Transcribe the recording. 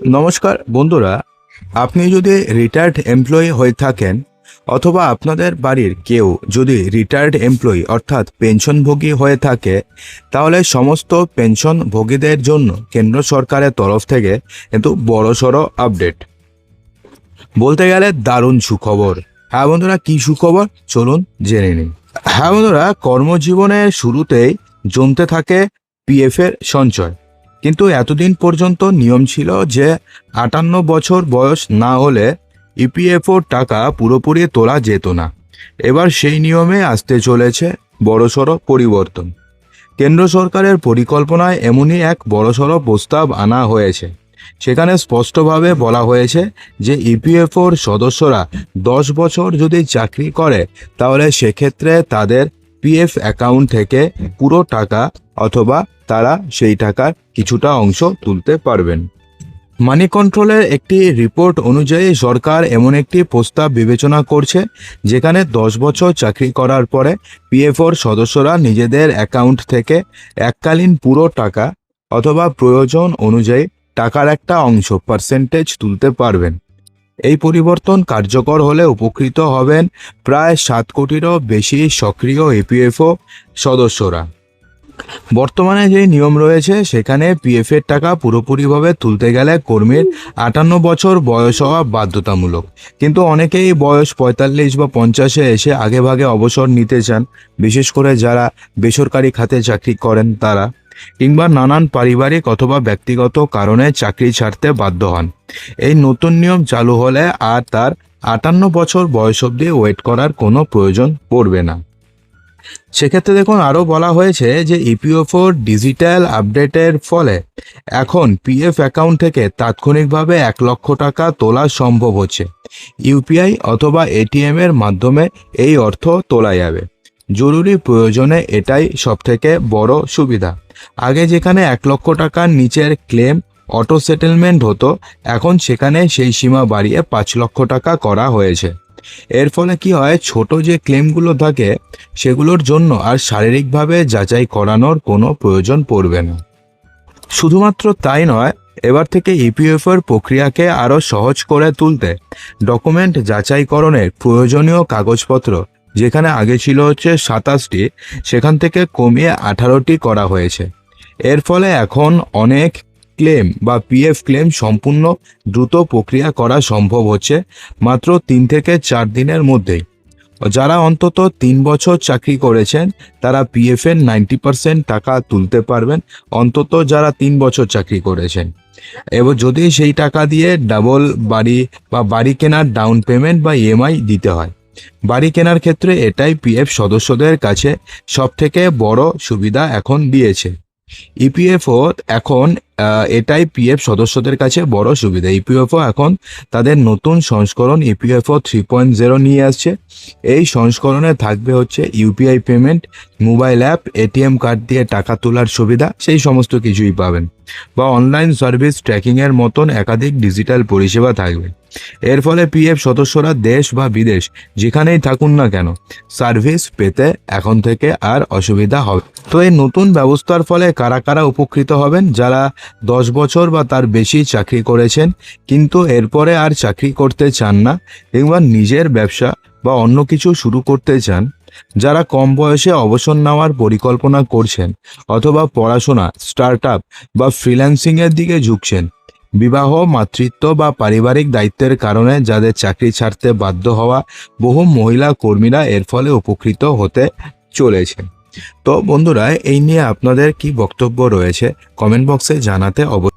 নমস্কার, বন্ধুরা। আপনি যদি রিটায়ার্ড এমপ্লয়ি হয়ে থাকেন, অথবা আপনাদের বাড়ির কেউ যদি রিটায়ার্ড এমপ্লয়ি অর্থাৎ পেনশনভোগী হয়ে থাকে, তাহলে সমস্ত পেনশনভোগীদের জন্য কেন্দ্র সরকারের তরফ থেকে কিন্তু বড়সড় আপডেট বলতে গেলে দারুণ সুখবর। হ্যাঁ বন্ধুরা, কী সুখবর? চলুন জেনে নিন হ্যাঁ বন্ধুরা, কর্মজীবনের শুরুতেই জমতে থাকে পিএফ এর সঞ্চয়। কিন্তু এতদিন পর্যন্ত নিয়ম ছিল যে আটান্ন বছর বয়স না হলে ইপিএফও টাকা পুরোপুরি তোলা যেত না। এবার সেই নিয়মে আসতে চলেছে বড়সড় পরিবর্তন। কেন্দ্র সরকারের পরিকল্পনায় এমনই এক বড়সড় প্রস্তাব আনা হয়েছে। সেখানে স্পষ্টভাবে বলা হয়েছে যে ইপিএফওর সদস্যরা দশ বছর যদি চাকরি করে, তাহলে সেক্ষেত্রে তাদের পিএফ অ্যাকাউন্ট থেকে পুরো টাকা অথবা তারা সেই টাকার কিছুটা অংশ তুলতে পারবেন। মানি কন্ট্রোলের একটি রিপোর্ট অনুযায়ী সরকার এমন একটি প্রস্তাব বিবেচনা করছে, যেখানে দশ বছর চাকরি করার পরে পিএফওর সদস্যরা নিজেদের অ্যাকাউন্ট থেকে এককালীন পুরো টাকা অথবা প্রয়োজন অনুযায়ী টাকার একটা অংশ পার্সেন্টেজ তুলতে পারবেন। এই পরিবর্তন কার্যকর হলে উপকৃত হবেন প্রায় সাত কোটিরও বেশি সক্রিয় ইপিএফও সদস্যরা। বর্তমানে যে নিয়ম রয়েছে, সেখানে পিএফ এর টাকা পুরোপুরিভাবে তুলতে গেলে কর্মীর আটান্ন বছর বয়স হওয়া বাধ্যতামূলক। কিন্তু অনেকেই বয়স পঁয়তাল্লিশ বা পঞ্চাশে এসে আগে ভাগে অবসর নিতে চান, বিশেষ করে যারা বেসরকারি খাতে চাকরি করেন তারা, কিংবা নানান পারিবারিক অথবা ব্যক্তিগত কারণে চাকরি ছাড়তে বাধ্য হন। এই নতুন নিয়ম চালু হলে আর তার আটান্ন বছর বয়স অবধি ওয়েট করার কোনো প্রয়োজন পড়বে না। সেক্ষেত্রে দেখুন আরও বলা হয়েছে যে ইপিএফওর ডিজিটাল আপডেটের ফলে এখন পিএফ অ্যাকাউন্ট থেকে তাৎক্ষণিকভাবে এক লক্ষ টাকা তোলা সম্ভব হচ্ছে। ইউপিআই অথবা এটিএম এর মাধ্যমে এই অর্থ তোলা যাবে। জরুরি প্রয়োজনে এটাই সবথেকে বড় সুবিধা। আগে যেখানে এক লক্ষ টাকার নিচের ক্লেম অটো সেটেলমেন্ট হতো, এখন সেখানে সেই সীমা বাড়িয়ে পাঁচ লক্ষ টাকা করা হয়েছে। এর ফলে কি হয়, ছোট যে ক্লেমগুলো থাকে, সেগুলোর জন্য আর শারীরিকভাবে যাচাই করানোর কোনো প্রয়োজন পড়বে না। শুধুমাত্র তাই নয়, এবার থেকে ইপিএফ এর প্রক্রিয়াকে আরও সহজ করে তুলতে ডকুমেন্ট যাচাইকরণের প্রয়োজনীয় কাগজপত্র, যেখানে আগে ছিল হচ্ছে সাতাশটি, সেখান থেকে কমিয়ে আঠারোটি করা হয়েছে। এর ফলে এখন অনেক ক্লেম বা পিএফ ক্লেম সম্পূর্ণ দ্রুত প্রক্রিয়া করা সম্ভব হচ্ছে মাত্র তিন থেকে চার দিনের মধ্যেই। যারা অন্তত তিন বছর চাকরি করেছেন, তারা পিএফ এর নাইনটি পার্সেন্ট টাকা তুলতে পারবেন, অন্তত যারা তিন বছর চাকরি করেছেন। এবং যদি সেই টাকা দিয়ে ডাবল বাড়ি বা বাড়ি কেনার ডাউন পেমেন্ট বা ইএমআই দিতে হয়। বাড়ি কেনার ক্ষেত্রে এটাই পিএফ সদস্যদের কাছে সব থেকে বড় সুবিধা এখন দিয়েছে। ইপিএফও এখন আহ, এটাই পিএফ সদস্যদের কাছে বড় সুবিধা। ইপিএফও এখন তাদের নতুন সংস্করণ ইপিএফও থ্রি পয়েন্ট জিরো নিয়ে আসছে। এই সংস্করণে থাকবে হচ্ছে UPI payment mobile app ATM card দিয়ে টাকা তোলার সুবিধা সেই সমস্ত কিছুই পাবেন। বা অনলাইন সার্ভিস ট্র্যাকিংয়ের মতন একাধিক ডিজিটাল পরিষেবা থাকবে। এর ফলে পিএফ সদস্যরা দেশ বা বিদেশ যেখানেই থাকুন না কেন সার্ভিস পেতে এখন থেকে আর অসুবিধা হবে তো এই নতুন ব্যবস্থার ফলে কারা কারা উপকৃত হবেন? যারা দশ বছর বা তার বেশি চাকরি করেছেন, কিন্তু এরপরে আর চাকরি করতে চান না, কিংবা নিজের ব্যবসা বা অন্য কিছু শুরু করতে চান, যারা কম বয়সে অবসর নেওয়ার পরিকল্পনা করছেন, অথবা পড়াশোনা স্টার্ট বা ফ্রিল্যান্সিংয়ের দিকে ঝুঁকছেন বিবাহ, মাতৃত্ব বা পারিবারিক দায়িত্বের কারণে যাদের চাকরি ছাড়তে বাধ্য হওয়া বহু মহিলা কর্মীরা এর ফলে উপকৃত হতে চলেছে। তো বন্ধুরা, এই নিয়ে আপনাদের কি বক্তব্য রয়েছে? কমেন্ট বক্সে জানাতে অবশ্যই